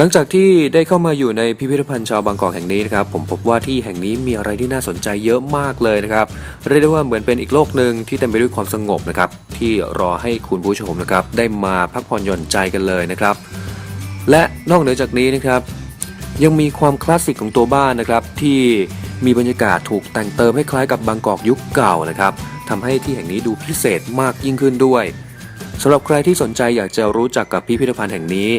หลังจากที่ได้เข้ามาอยู่ในพิพิธภัณฑ์ชาวบางกอกแห่งนี้นะครับผมพบว่าที่แห่งนี้มีอะไรที่น่าสนใจเยอะมากเลยนะครับเรียกได้ว่าเหมือนเป็นอีกโลกหนึ่งที่เต็มไปด้วยความสงบนะครับที่รอให้คุณผู้ชมนะครับได้มาพักผ่อนหย่อนใจกันเลยนะครับ และนอกเหนือจากนี้นะครับ ยังมีความคลาสสิกของตัวบ้านนะครับ ที่มีบรรยากาศถูกแต่งเติมให้คล้ายกับบางกอกยุคเก่านะครับทำให้ที่แห่งนี้ดูพิเศษมากยิ่งขึ้นด้วยสำหรับใครที่สนใจอยากจะรู้จักกับพิพิธภัณฑ์แห่งนี้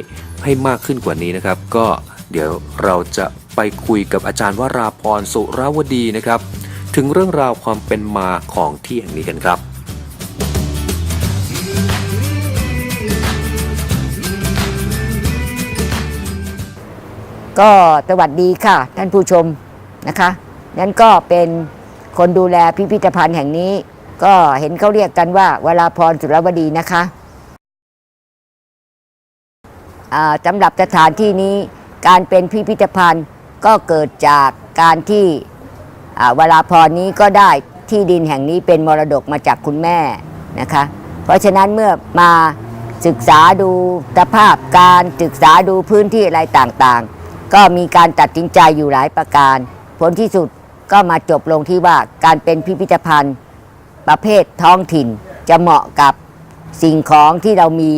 ให้มากขึ้นกว่านี้นะครับ ก็เดี๋ยวเราจะไปคุยกับอาจารย์วราพรสุราวดีนะครับ ถึงเรื่องราวความเป็นมาของที่แห่งนี้กันครับก็สวัสดีค่ะ ท่านผู้ชมนะคะนั่นก็เป็นคนดูแลพิพิธภัณฑ์แห่งนี้ ก็เห็นเขาเรียกกันว่าวราพรสุรวดีนะคะ สำหรับสถานที่นี้การเป็นพิพิธภัณฑ์ก็เกิดจากการที่อ่าวราพรนี้ก็ได้ที่ดินแห่งนี้เป็นมรดกมาจากคุณแม่นะคะ เพราะฉะนั้นเมื่อมาศึกษาดูสภาพการศึกษาดูพื้นที่อะไรต่างๆ ก็มีการตัดสินใจอยู่หลายประการ ผลที่สุดก็มาจบลงที่ว่าการเป็นพิพิธภัณฑ์ ประเภทท้องถิ่นจะเหมาะกับสิ่งของที่เรามี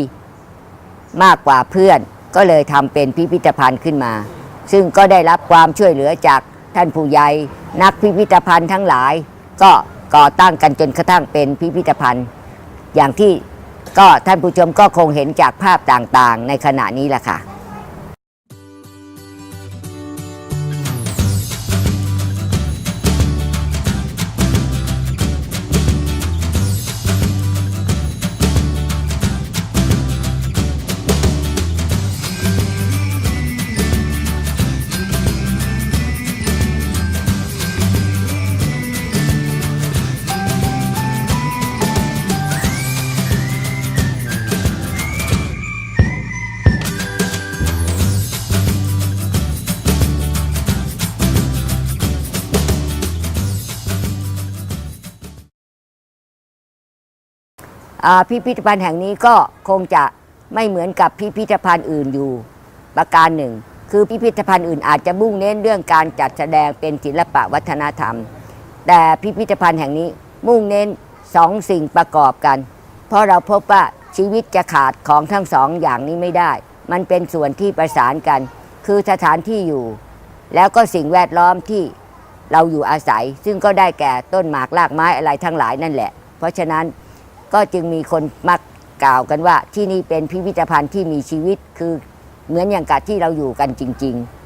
มากกว่าเพื่อน ก็เลยทำเป็นพิพิธภัณฑ์ขึ้นมา ซึ่งก็ได้รับความช่วยเหลือจากท่านผู้ใหญ่นักพิพิธภัณฑ์ทั้งหลาย ก็ก่อตั้งกันจนกระทั่งเป็นพิพิธภัณฑ์ อย่างที่ก็ท่านผู้ชมก็คงเห็นจากภาพต่างๆ ในขณะนี้แหละค่ะ พิพิธภัณฑ์แห่งนี้ก็คงจะไม่เหมือนกับพิพิธภัณฑ์อื่นอยู่ประการหนึ่ง คือพิพิธภัณฑ์อื่นอาจจะมุ่งเน้นเรื่องการจัดแสดงเป็นศิลปะวัฒนธรรม แต่พิพิธภัณฑ์แห่งนี้มุ่งเน้นสองสิ่งประกอบกัน เพราะเราพบว่าชีวิตจะขาดของทั้งสองอย่างนี้ไม่ได้ มันเป็นส่วนที่ประสานกัน คือสถานที่อยู่ แล้วก็สิ่งแวดล้อมที่เราอยู่อาศัย ซึ่งก็ได้แก่ต้นหมากรากไม้อะไรทั้งหลายนั่นแหละ เพราะฉะนั้น ก็จึงมีคนมักกล่าวกันว่าที่นี่เป็นพิพิธภัณฑ์ที่มีชีวิตคือเหมือนอย่างกับที่เราอยู่กันจริง ๆ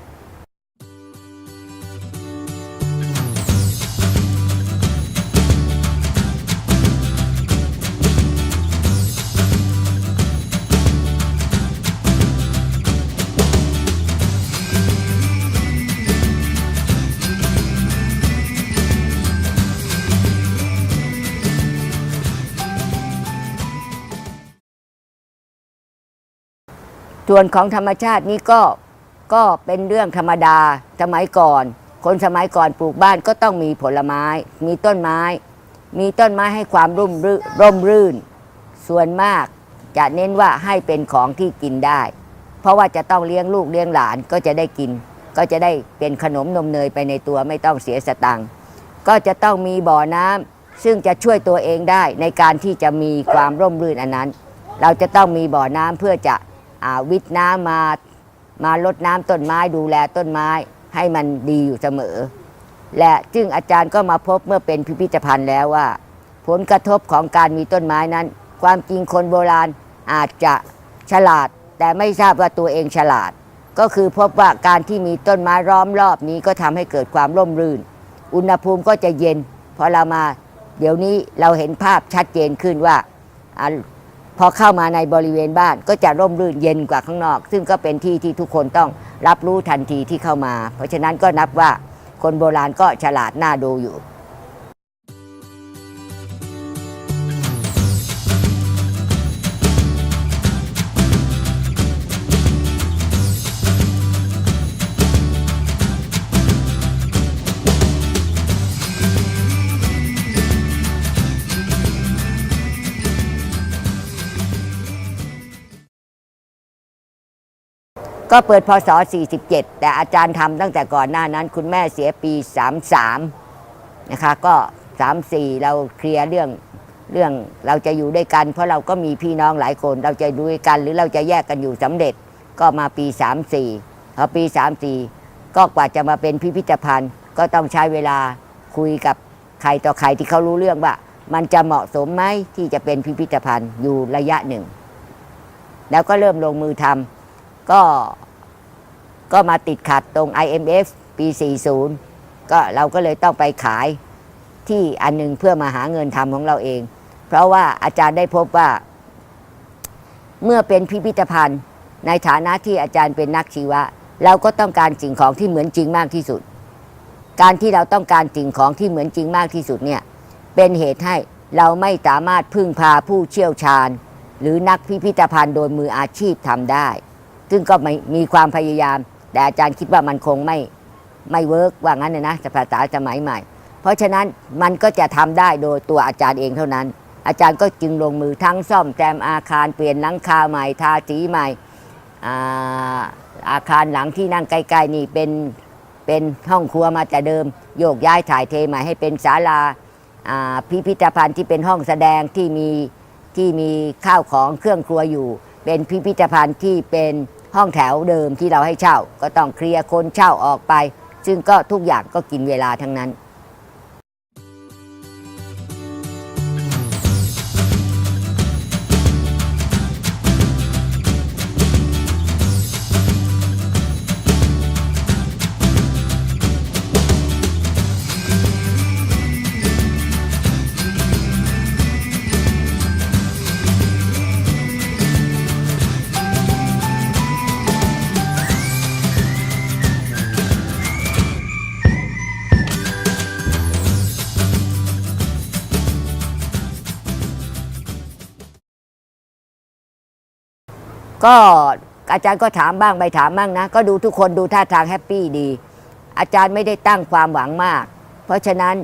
ส่วนของธรรมชาตินี้ก็ก็เป็นเรื่องธรรมดาสมัยก่อน คนสมัยก่อนปลูกบ้านก็ต้องมีผลไม้ มีต้นไม้ มีต้นไม้ให้ความร่มรื่นร่มรื่น ส่วนมากจะเน้นว่าให้เป็นของที่กินได้ เพราะว่าจะต้องเลี้ยงลูกเลี้ยงหลานก็จะได้กิน ก็จะได้เป็นขนมนมเนยไปในตัวไม่ต้องเสียสตังค์ก็จะต้องมีบ่อน้ำซึ่งจะช่วยตัวเองได้ในการที่จะมีความร่มรื่นอันนั้น เราจะต้องมีบ่อน้ำเพื่อจะ วิทน้ำมามาลดน้ำต้นไม้ดูแลต้นไม้ให้มันดีอยู่เสมอ และจึงอาจารย์ก็มาพบเมื่อเป็นพิพิธภัณฑ์แล้วว่า ผลกระทบของการมีต้นไม้นั้น ความจริงคนโบราณอาจจะฉลาด แต่ไม่ทราบว่าตัวเองฉลาด ก็คือพบว่าการที่มีต้นไม้ล้อมรอบนี้ก็ทำให้เกิดความร่มรื่น อุณหภูมิก็จะเย็นพอเรามา เดี๋ยวนี้เราเห็นภาพชัดเจนขึ้นว่า พอเข้ามาในบริเวณบ้านก็จะร่มรื่นเย็นกว่าข้างนอก ซึ่งก็เป็นที่ที่ทุกคนต้องรับรู้ทันทีที่เข้ามา เพราะฉะนั้นก็นับว่าคนโบราณก็ฉลาดน่าดูอยู่ ก็เปิดพศ 47 แต่อาจารย์ทำตั้งแต่ก่อนหน้านั้น คุณแม่เสียปี 33 นะคะ ก็ 34 เราเคลียร์เรื่องเรื่องเราจะอยู่ด้วยกัน เพราะเราก็มีพี่น้องหลายคน เราจะอยู่ด้วยกัน หรือเราจะแยกกันอยู่สำเร็จก็มาปี 34พอปี 34 ก็กว่าจะมาเป็นพิพิธภัณฑ์ ก็ต้องใช้เวลาคุยกับใครต่อใครที่เขารู้เรื่องว่า มันจะเหมาะสมไหมที่จะเป็นพิพิธภัณฑ์อยู่ระยะหนึ่ง แล้วก็เริ่มลงมือทำ ก็ก็มาติดขัดตรง IMF ปี 40 ก็เราก็เลยต้องไปขายที่อันหนึงเพื่อมาหาเงินทำของเราเอง เพราะว่าอาจารย์ได้พบว่า เมื่อเป็นพิพิธภัณฑ์ ในฐานะที่อาจารย์เป็นนักชีวะ เราก็ต้องการสิ่งของที่เหมือนจริงมากที่สุด การที่เราต้องการสิ่งของที่เหมือนจริงมากที่สุดเนี่ยเป็นเหตุให้เราไม่สามารถพึ่งพาผู้เชี่ยวชาญ หรือนักพิพิธภัณฑ์โดยมืออาชีพทำได้ ซึ่งก็ไม่มีความพยายาม แต่อาจารย์คิดว่ามันคงไม่ไม่เวิร์กว่างั้นนะนะภาษาสมัยใหม่ เพราะฉะนั้นมันก็จะทำได้โดยตัวอาจารย์เองเท่านั้น อาจารย์ก็จึงลงมือทั้งซ่อมแซมอาคารเปลี่ยนหลังคาใหม่ทาสีใหม่อาอาคารหลังที่นั่งใกล้ๆนี่เป็นเป็นห้องครัวมาแต่เดิม โยกย้ายถ่ายเทใหม่ให้เป็นศาลาาพิพิธภัณฑ์ที่เป็นห้องแสดงที่มีที่มีข้าวของเครื่องครัวอยู่ เป็นพิพิธภัณฑ์ที่เป็น ห้องแถวเดิมที่เราให้เช่า ก็ต้องเคลียร์คนเช่าออกไป ซึ่งก็ทุกอย่างก็กินเวลาทั้งนั้น ก็อาจารย์ก็ถามบ้างไปถามบ้างนะ ก็ดูทุกคนดูท่าทางแฮปปี้ดี อาจารย์ไม่ได้ตั้งความหวังมาก เพราะฉะนั้น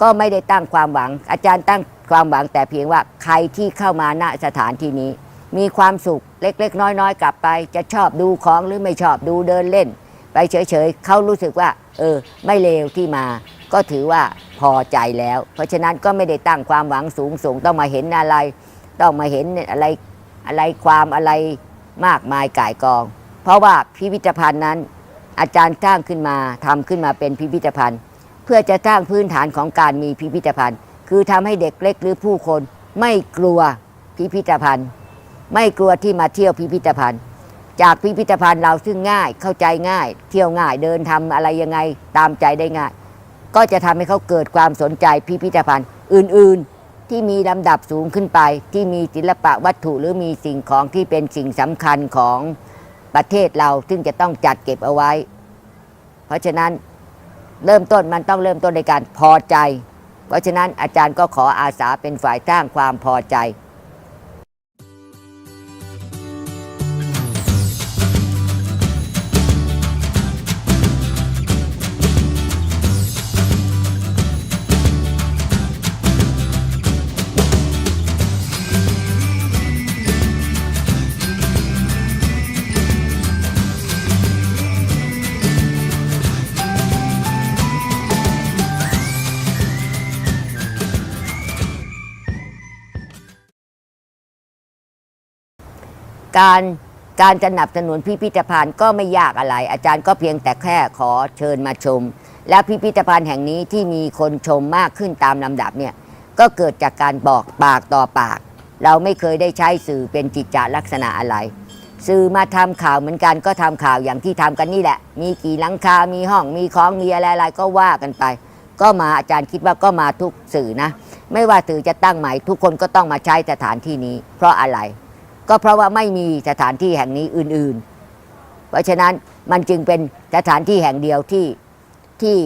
ก็ไม่ได้ตั้งความหวัง อาจารย์ตั้งความหวังแต่เพียงว่าใครที่เข้ามาณสถานที่นี้ มีความสุขเล็กๆ น้อยๆ กลับไป จะชอบดูของหรือไม่ชอบดูเดินเล่น ไปเฉยๆเขารู้สึกว่า เออ ไม่เลวที่มา ก็ถือว่าพอใจแล้ว เพราะฉะนั้นก็ไม่ได้ตั้งความหวังสูงสูงต้องมาเห็นอะไร ต้องมาเห็นอะไร อะไรความอะไรมากมายก่ายกอง เพราะว่าพิพิธภัณฑ์นั้น อาจารย์สร้างขึ้นมาทำขึ้นมาเป็นพิพิธภัณฑ์ เพื่อจะสร้างพื้นฐานของการมีพิพิธภัณฑ์ คือทำให้เด็กเล็กหรือผู้คน ไม่กลัวพิพิธภัณฑ์ ไม่กลัวที่มาเที่ยวพิพิธภัณฑ์ จากพิพิธภัณฑ์เราซึ่งง่ายเข้าใจง่าย เที่ยวง่ายเดินทำอะไรยังไงตามใจได้ง่าย ก็จะทำให้เขาเกิดความสนใจพิพิธภัณฑ์อื่น ๆ ที่มีลำดับสูงขึ้นไป ที่มีศิลปะวัตถุหรือมีสิ่งของที่เป็นสิ่งสำคัญของประเทศเราซึ่งจะต้องจัดเก็บเอาไว้ เพราะฉะนั้นเริ่มต้นมันต้องเริ่มต้นในการพอใจ เพราะฉะนั้นอาจารย์ก็ขออาสาเป็นฝ่ายสร้างความพอใจ การการจะสนับสนุนพิพิธภัณฑ์ก็ไม่ยากอะไร อาจารย์ก็เพียงแต่แค่ขอเชิญมาชม และพิพิธภัณฑ์แห่งนี้ที่มีคนชมมากขึ้นตามลำดับเนี่ยก็เกิดจากการบอกปากต่อปาก เราไม่เคยได้ใช้สื่อเป็นจิตจาลักษณะอะไร สื่อมาทำข่าวเหมือนกันก็ทำข่าวอย่างที่ทำกันนี่แหละ มีกี่หลังคา มีห้อง มีของ มีอะไรๆก็ว่ากันไป ก็มาอาจารย์คิดว่าก็มาทุกสื่อนะ ไม่ว่าสื่อจะตั้งใหม่ทุกคนก็ต้องมาใช้สถานที่นี้ เพราะอะไร ก็เพราะว่าไม่มีสถานที่แห่งนี้อื่น ๆ เพราะฉะนั้นมันจึงเป็นสถานที่แห่งเดียวที่ที่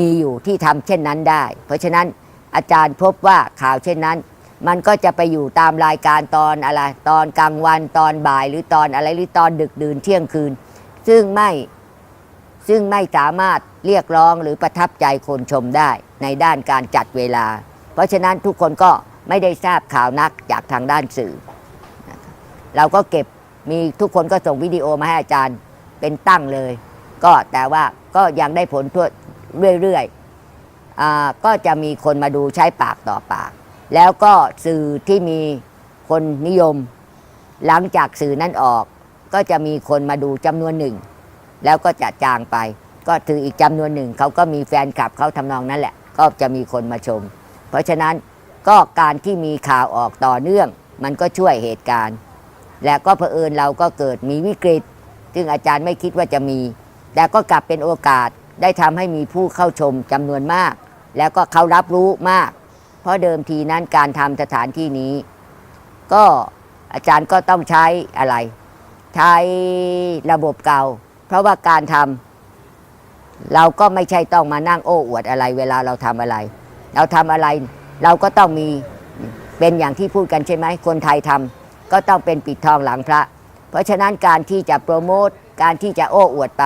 มีอยู่ที่ทำเช่นนั้นได้ เพราะฉะนั้นอาจารย์พบว่าข่าวเช่นนั้น มันก็จะไปอยู่ตามรายการตอนอะไรตอนกลางวันตอนบ่ายหรือตอนอะไรหรือตอนดึกดื่นเที่ยงคืน ซึ่งไม่ซึ่งไม่สามารถเรียกร้องหรือประทับใจคนชมได้ในด้านการจัดเวลา เพราะฉะนั้นทุกคนก็ไม่ได้ทราบข่าวนักจากทางด้านสื่อ เราก็เก็บมีทุกคนก็ส่งวิดีโอมาให้อาจารย์เป็นตั้งเลย ก็แต่ว่าก็ยังได้ผลทั่วเรื่อยๆอก็จะมีคนมาดูใช้ปากต่อปาก แล้วก็สื่อที่มีคนนิยม หลังจากสื่อนั้นออก ก็จะมีคนมาดูจำนวนหนึ่ง แล้วก็จะจางไป ก็ถืออีกจำนวนหนึ่งเขาก็มีแฟนคลับเขาทำนองนั้นแหละ ก็จะมีคนมาชม เพราะฉะนั้นก็การที่มีข่าวออกต่อเนื่อง มันก็ช่วยเหตุการณ์ และก็เผอิญเราก็เกิดมีวิกฤต ซึ่งอาจารย์ไม่คิดว่าจะมี แต่ก็กลับเป็นโอกาสได้ทำให้มีผู้เข้าชมจำนวนมาก แล้วก็เขารับรู้มาก เพราะเดิมทีนั้นการทำสถานที่นี้ ก็อาจารย์ก็ต้องใช้อะไร ใช้ระบบเก่า เพราะว่าการทำเราก็ไม่ใช่ต้องมานั่งโอ้อวดอะไร เวลาเราทำอะไร เราทำอะไร เราก็ต้องมีเป็นอย่างที่พูดกันใช่ไหมคนไทยทำ ก็ต้องเป็นปิดทองหลังพระ เพราะฉะนั้นการที่จะโปรโมทการที่จะโอ้อวดไป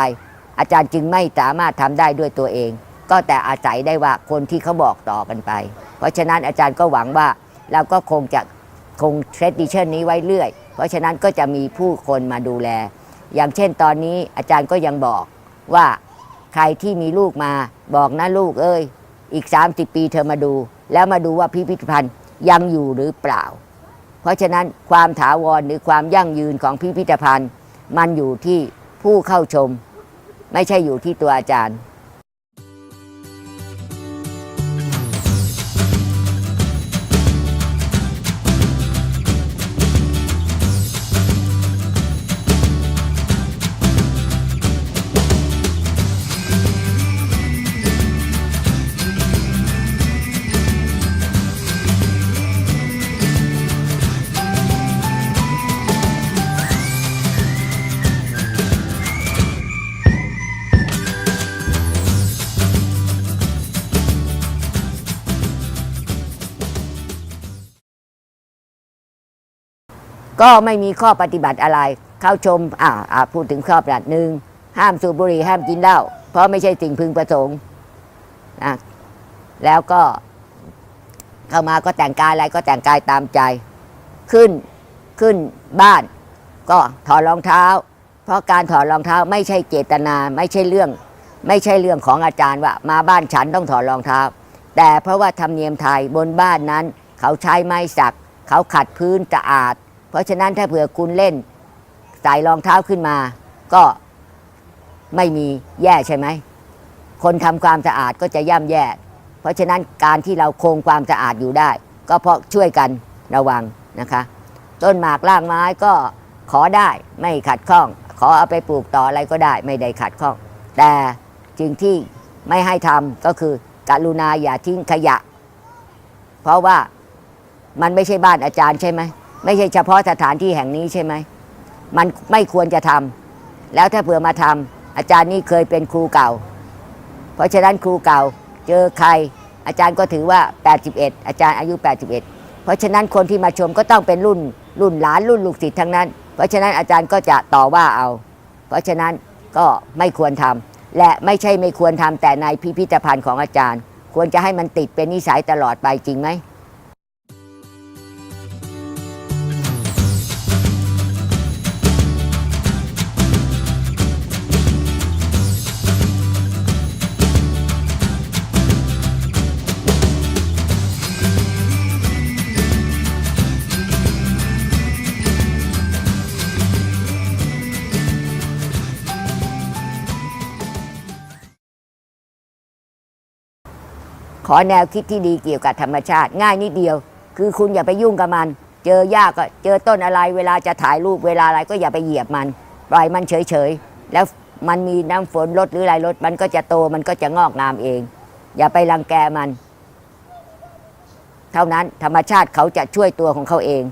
อาจารย์จึงไม่สามารถทำได้ด้วยตัวเอง ก็แต่อาศัยได้ว่าคนที่เขาบอกต่อกันไป เพราะฉะนั้นอาจารย์ก็หวังว่าเราก็คงจะคงเทรดดิชันนี้ไว้เรื่อย เพราะฉะนั้นก็จะมีผู้คนมาดูแล อย่างเช่นตอนนี้อาจารย์ก็ยังบอกว่าใครที่มีลูกมาบอกนะลูกเอ้ยอีก 30 ปีเธอมาดู แล้วมาดูว่าพิพิธภัณฑ์ยังอยู่หรือเปล่า ราะฉะนั้นความถาวรหรือความยั่งยืนของพิพิธภัณฑ์ มันอยู่ที่ผู้เข้าชม ไม่ใช่อยู่ที่ตัวอาจารย์ ก็ไม่มีข้อปฏิบัติอะไร เข้าชมอ่าอ่าพูดถึงข้อปฏิบัติหนึ่งห้ามสูบบุหรี่ห้ามกินเหล้าเพราะไม่ใช่สิ่งพึงประสงค์นะแล้วก็เข้ามาก็แต่งกายอะไรก็แต่งกายตามใจ ขึ้นขึ้นบ้าน ก็ถอดรองเท้า เพราะการถอดรองเท้าไม่ใช่เจตนาไม่ใช่เรื่อง ไม่ใช่เรื่องของอาจารย์ว่า มาบ้านฉันต้องถอดรองเท้า แต่เพราะว่าธรรมเนียมไทยบนบ้านนั้น เขาใช้ไม้สัก เขาขัดพื้นสะอาด เพราะฉะนั้นถ้าเผื่อคุณเล่นใส่รองเท้าขึ้นมา ก็ไม่มีแย่ใช่ไหม คนทำความสะอาดก็จะย่ำแย่ เพราะฉะนั้นการที่เราคงความสะอาดอยู่ได้ ก็เพราะช่วยกันระวังนะคะ ต้นหมากรากไม้ก็ขอได้ไม่ขัดข้อง ขอเอาไปปลูกต่ออะไรก็ได้ไม่ได้ขัดข้อง แต่สิ่งที่ไม่ให้ทำก็คือกรุณาอย่าทิ้งขยะ เพราะว่ามันไม่ใช่บ้านอาจารย์ใช่ไหม ไม่ใช่เฉพาะสถานที่แห่งนี้ใช่ไหม มันไม่ควรจะทำแล้วถ้าเผื่อมาทำอาจารย์นี่เคยเป็นครูเก่า เพราะฉะนั้นครูเก่าเจอใคร อาจารย์ก็ถือว่า 81 อาจารย์อายุ 81 เพราะฉะนั้นคนที่มาชมก็ต้องเป็นรุ่น รุ่นหลานรุ่นลูกศิษย์ทั้งนั้น เพราะฉะนั้นอาจารย์ก็จะต่อว่าเอา เพราะฉะนั้นก็ไม่ควรทำและไม่ใช่ไม่ควรทำแต่ในพิพิธภัณฑ์ของอาจารย์ ควรจะให้มันติดเป็นนิสัยตลอดไปจริงไหม ขอแนวคิดที่ดีเกี่ยวกับธรรมชาติ ง่ายนิดเดียว คือคุณอย่าไปยุ่งกับมัน เจอหญ้าก็เจอต้นอะไร เวลาจะถ่ายรูปเวลาอะไรก็อย่าไปเหยียบมัน ปล่อยมันเฉยๆ แล้วมันมีน้ำฝนลดหรืออะไรลดมันก็จะโตมันก็จะงอกงามเอง อย่าไปรังแกมัน เท่านั้นธรรมชาติเขาจะช่วยตัวของเขาเอง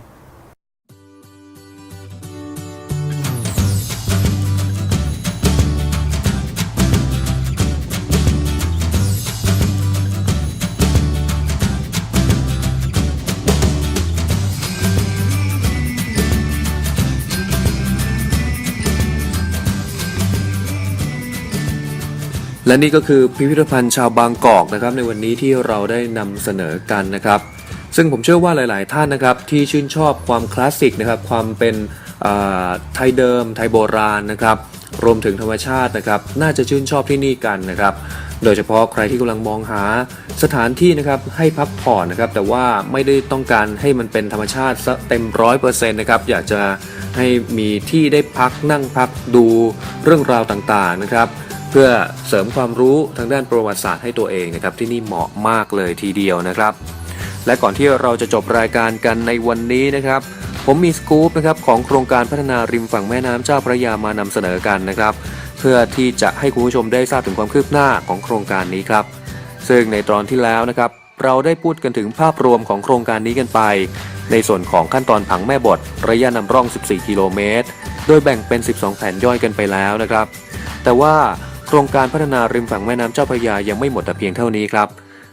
และนี่ก็คือพิพิธภัณฑ์ชาวบางกอกนะครับในวันนี้ที่เราได้นำเสนอกันนะครับ ซึ่งผมเชื่อว่าหลาย ๆ ท่านนะครับที่ชื่นชอบความคลาสสิกนะครับความเป็นไทยเดิม ไทยโบราณนะครับรวมถึงธรรมชาตินะครับน่าจะชื่นชอบที่นี่กันนะครับ โดยเฉพาะใครที่กำลังมองหาสถานที่นะครับให้พักผ่อนนะครับ แต่ว่าไม่ได้ต้องการให้มันเป็นธรรมชาติเต็มร้อยเปอร์เซ็นต์นะครับอยากจะให้มีที่ได้พักนั่งพักดูเรื่องราวต่างๆนะครับ พื่อเสริมความรู้ทางด้านประวัติศาสตร์ให้ตัวเองนะครับที่นี่เหมาะมากเลยทีเดียวนะครับ และก่อนที่เราจะจบรายการกันในวันนี้นะครับ ผมมีสกู๊ปนะครับของโครงการพัฒนาริมฝั่งแม่น้ำเจ้าพระยามานำเสนอกันนะครับ เพื่อที่จะให้คุณผู้ชมได้ทราบถึงความคืบหน้าของโครงการนี้ครับ ซึ่งในตอนที่แล้วนะครับเราได้พูดกันถึงภาพรวมของโครงการนี้กันไป ในส่วนของขั้นตอนผังแม่บท ระยะนำร่อง 14 กิโลเมตร โดยแบ่งเป็น 12 แผนย่อยกันไปแล้วนะครับ แต่ว่า โครงการพัฒนาริมฝั่งแม่น้ำเจ้าพระยายังไม่หมดแต่เพียงเท่านี้ครับ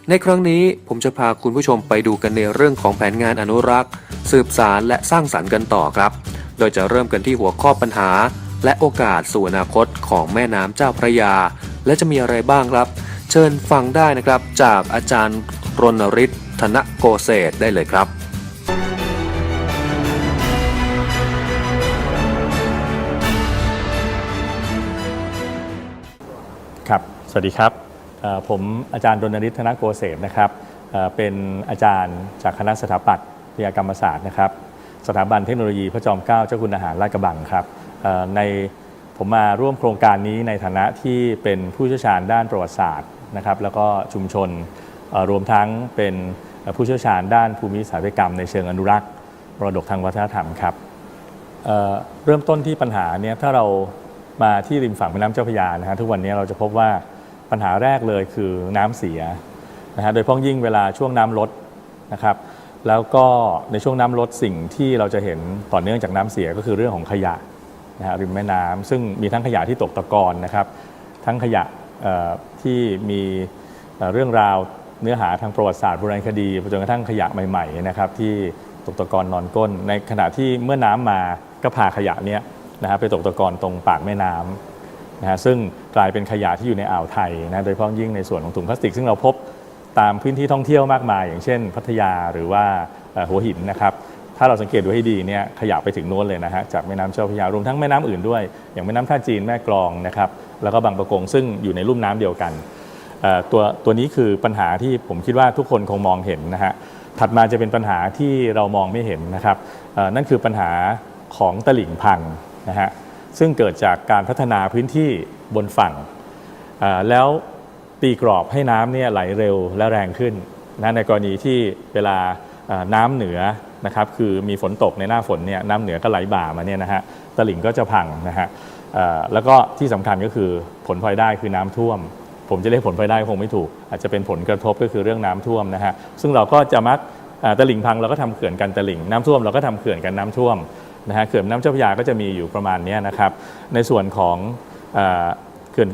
ในครั้งนี้ผมจะพาคุณผู้ชมไปดูกันในเรื่องของแผนงานอนุรักษ์ สืบสารและสร้างสรรค์กันต่อครับ โดยจะเริ่มกันที่หัวข้อปัญหา และโอกาสสู่อนาคตของแม่น้ำเจ้าพระยา และจะมีอะไรบ้างครับ เชิญฟังได้นะครับจากอาจารย์รณฤทธิ์ธนโกเศษได้เลยครับ สวัสดีครับ ผมอาจารย์รณฤทธิ์ธนโกเศษนะครับ เป็นอาจารย์จากคณะสถาปัตย์วิทยากรรมศาสตร์นะครับ สถาบันเทคโนโลยีพระจอมเกล้าเจ้าคุณอาหารลาดกระบังครับในผมมาร่วมโครงการนี้ในฐานะที่เป็นผู้เชี่ยวชาญด้านประวัติศาสตร์นะครับ แล้วก็ชุมชนรวมทั้งเป็นผู้เชี่ยวชาญด้านภูมิสถาปัตยกรรมในเชิงอนุรักษ์มรดกทางวัฒนธรรมครับเเริ่มต้นที่ปัญหาเนี่ยถ้าเรามาที่ริมฝั่งแม่น้ำเจ้าพระยานะฮะทุกวันนี้เราจะพบว่า ปัญหาแรกเลยคือน้ำเสียนะฮะโดยเฉพ้องยิ่งเวลาช่วงน้ำลดนะครับ แล้วก็ในช่วงน้ำลดสิ่งที่เราจะเห็นต่อเนื่องจากน้ำเสียก็คือเรื่องของขยะนะฮะริมแม่น้ำซึ่งมีทั้งขยะที่ตกตะกอนนะครับ ทั้งขยะที่มีเอ่อเรื่องราวเนื้อหาทางประวัติศาสตร์โบราณคดีจนกระทั่งขยะใหม่ๆนะครับที่ตกตะกอนนอนก้น ในขณะที่เมื่อน้ำมาก็พาขยะเนี้ยนะฮะไปตกตะกอนตรงปากแม่น้ำ นะฮะซึ่งกลายเป็นขยะที่อยู่ในอ่าวไทยนะโดยเฉพาะยิ่งในส่วนของถุงพลาสติก ซึ่งเราพบตามพื้นที่ท่องเที่ยวมากมาย อย่างเช่น พัทยาหรือว่าหัวหินนะครับถ้าเราสังเกตดูให้ดีเนี่ยขยะไปถึงโน้นเลยนะฮะจากแม่น้ำเจ้าพระยารวมทั้งแม่น้ำอื่นด้วย อย่างแม่น้ำท่าจีนแม่กลองนะครับแล้วก็บางประกงซึ่งอยู่ในลุ่มน้ำเดียวกันตัวตัวนี้คือปัญหาที่ผมคิดว่าทุกคนคงมองเห็นนะฮะถัดมาจะเป็นปัญหาที่เรามองไม่เห็นนะครับนั่นคือปัญหาของตลิ่งพังนะฮะ ซึ่งเกิดจากการพัฒนาพื้นที่บนฝั่ง แล้วตีกรอบให้น้ำเนี่ยไหลเร็วและแรงขึ้นนะในกรณีที่เวลาน้ำเหนือนะครับคือมีฝนตกในหน้าฝนเนี่ยน้ำเหนือก็ไหลบ่ามาเนี่ยนะฮะตลิ่งก็จะพังนะฮะแล้วก็ที่สำคัญก็คือผลพลอยได้คือน้ำท่วม ผมจะเรียกผลพลอยได้คงไม่ถูก อาจจะเป็นผลกระทบก็คือเรื่องน้ำท่วมนะฮะซึ่งเราก็จะมักตลิ่งพังเราก็ทำเขื่อนกันตลิ่งน้ำท่วมเราก็ทำเขื่อนกันน้ำท่วม นะฮะเขื่อนน้ำเจ้าพระยาก็จะมีอยู่ประมาณนี้นะครับ ในส่วนของเขื่อน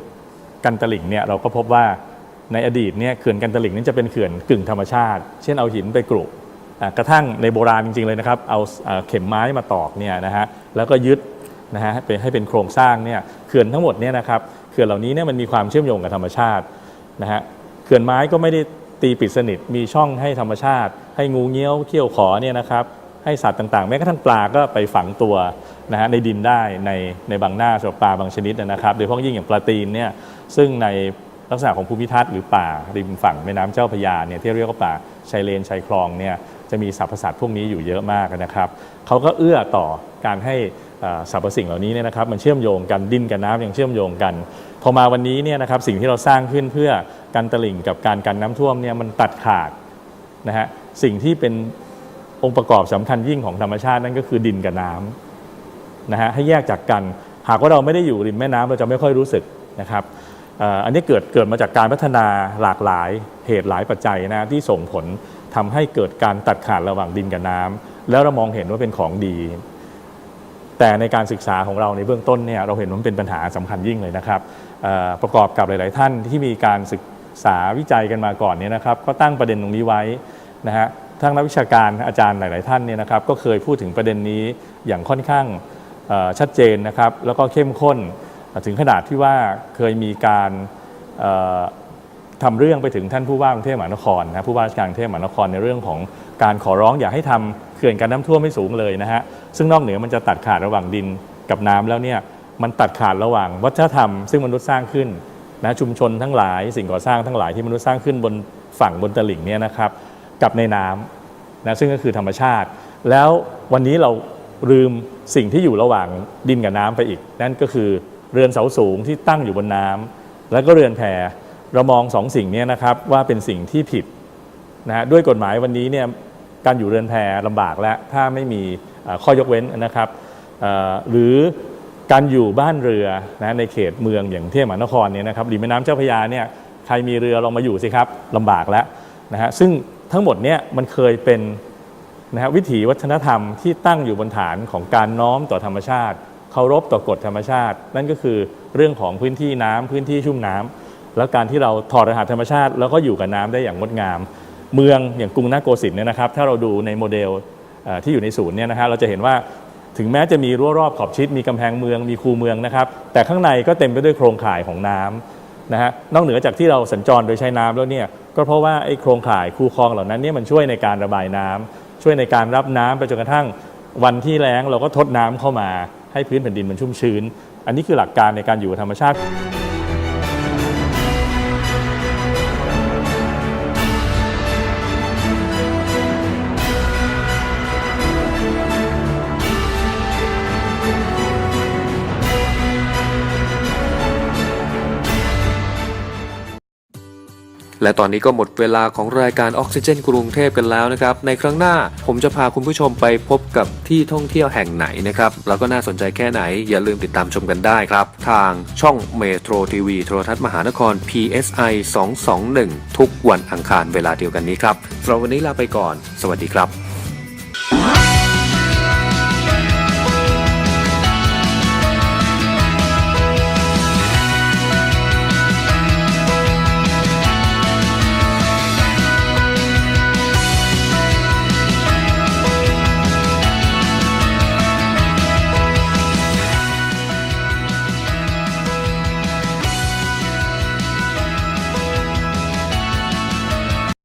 กันตลิ่งเนี่ยเราก็พบว่าในอดีตเนี่ยเขื่อนกันตลิ่งนี่จะเป็นเขื่อนกึ่งธรรมชาติ เช่นเอาหินไปกรุกระทั่งในโบราณจริงๆเลยนะครับ เอาเข็มไม้มาตอกเนี่ยนะฮะแล้วก็ยึดนะฮะให้เป็นให้เป็นโครงสร้างเนี่ยเขื่อนทั้งหมดเนี่ยนะครับเขื่อนเหล่านี้เนี่ยมันมีความเชื่อมโยงกับธรรมชาตินะฮะเขื่อนไม้ก็ไม่ได้ตีปิดสนิทมีช่องให้ธรรมชาติ ให้งูเงี้ยวเขี้ยวขอเนี่ยนะครับ ให้สัตว์ต่างๆ แม้กระทั่งปลาก็ไปฝังตัวนะฮะในดินได้ในในบางหน้าสำหรับปลาบางชนิดนะครับ โดยเฉพาะยิ่งอย่างปลาตีนเนี่ยซึ่งในลักษณะของภูมิทัศน์หรือป่าริมฝั่งแม่น้ำเจ้าพยาเนี่ยที่เรียกว่าป่าชายเลนชายคลองเนี่ยจะมีสรรพสัตว์พวกนี้อยู่เยอะมากนะครับเขาก็เอื้อต่อการให้อาสรรพสิ่งเหล่านี้เนี่ยนะครับมันเชื่อมโยงกันดินกับน้ำยังเชื่อมโยงกัน พอมาวันนี้เนี่ยนะครับสิ่งที่เราสร้างขึ้นเพื่อกันตลิ่งกับการกันน้ำท่วมเนี่ยมันตัดขาดนะฮะสิ่งที่เป็น องค์ประกอบสำคัญยิ่งของธรรมชาตินั่นก็คือดินกับน้ำนะฮะให้แยกจากกัน หากว่าเราไม่ได้อยู่ริมแม่น้ำเราจะไม่ค่อยรู้สึกนะครับอันนี้เกิดเกิดมาจากการพัฒนาหลากหลายเหตุหลายปัจจัยนะที่ส่งผลทำให้เกิดการตัดขาดระหว่างดินกับน้ำแล้วเรามองเห็นว่าเป็นของดี แต่ในการศึกษาของเราในเบื้องต้นเนี่ยเราเห็นว่ามันเป็นปัญหาสำคัญยิ่งเลยนะครับประกอบกับหลาย ๆ ท่านที่มีการศึกษาวิจัยกันมาก่อนเนี่ยนะครับ ก็ตั้งประเด็นตรงนี้ไว้นะฮะ ทั้งนักวิชาการอาจารย์หลาย ๆ ท่านเนี่ยนะครับก็เคยพูดถึงประเด็นนี้อย่างค่อนข้างชัดเจนนะครับแล้วก็เข้มข้นถึงขนาดที่ว่าเคยมีการเอ่อทำเรื่องไปถึงท่านผู้ว่ากรุงเทพมหานครนะผู้ว่าราชการกรุงเทพมหานครในเรื่องของการขอร้องอย่าให้ทำเขื่อนกันน้ำท่วมไม่สูงเลยนะฮะซึ่งนอกเหนือมันจะตัดขาดระหว่างดินกับน้ำแล้วเนี่ยมันตัดขาดระหว่างวัฒนธรรม ซึ่งมนุษย์สร้างขึ้นนะชุมชนทั้งหลาย สิ่งก่อสร้างทั้งหลายที่มนุษย์สร้างขึ้นบนฝั่งบนตลิ่งเนี่ยนะครับ กับในน้ำนะซึ่งก็คือธรรมชาติ แล้ววันนี้เราลืมสิ่งที่อยู่ระหว่างดินกับน้ำไปอีก นั่นก็คือเรือนเสาสูงที่ตั้งอยู่บนน้ำแล้วก็เรือนแพเรามองสองสิ่งนี้นะครับว่าเป็นสิ่งที่ผิดนะฮะด้วยกฎหมายวันนี้เนี่ยการอยู่เรือนแพลำบากแล้วถ้าไม่มีข้อยกเว้นนะครับหรือการอยู่บ้านเรือนะในเขตเมืองอย่างเที่ยมหานครเนี่ยนะครับริมแม่น้ำเจ้าพระยาเนี่ยใครมีเรือลองมาอยู่สิครับลำบากแล้วนะฮะซึ่ง ทั้งหมดเนี่ยมันเคยเป็นนะฮะวิถีวัฒนธรรมที่ตั้งอยู่บนฐานของการน้อมต่อธรรมชาติเคารพต่อกฎธรรมชาติ นั่นก็คือเรื่องของพื้นที่น้ำพื้นที่ชุ่มน้ำแล้วการที่เราถอดรหัสธรรมชาติ แล้วก็อยู่กับน้ำได้อย่างงดงาม เมืองอย่างกรุงนาโกสินเนี่ยนะครับ ถ้าเราดูในโมเดลที่อยู่ในศูนย์เนี่ยนะฮะเราจะเห็นว่าถึงแม้จะมีรั้วรอบขอบชิดมีกำแพงเมืองมีคูเมืองนะครับ แต่ข้างในก็เต็มไปด้วยโครงข่ายของน้ำนะฮะนอกเหนือจากที่เราสัญจรโดยใช้น้ำแล้วเนี่ย ก็เพราะว่าไอ้โครงข่ายคูคลองเหล่านั้นเนี่ยมันช่วยในการระบายน้ำช่วยในการรับน้ำไปจนกระทั่งวันที่แล้งเราก็ทดน้ำเข้ามาให้พื้นแผ่นดินมันชุ่มชื้น อันนี้คือหลักการในการอยู่กับธรรมชาติ และตอนนี้ก็หมดเวลาของรายการออกซิเจนกรุงเทพกันแล้วนะครับ ในครั้งหน้าผมจะพาคุณผู้ชมไปพบกับที่ท่องเที่ยวแห่งไหนนะครับ แล้วก็น่าสนใจแค่ไหน อย่าลืมติดตามชมกันได้ครับ ทางช่องเมโทรทีวีโทรทัศน์มหานคร PSI 221 ทุกวันอังคารเวลาเดียวกันนี้ครับสำหรับวันนี้ลาไปก่อน สวัสดีครับ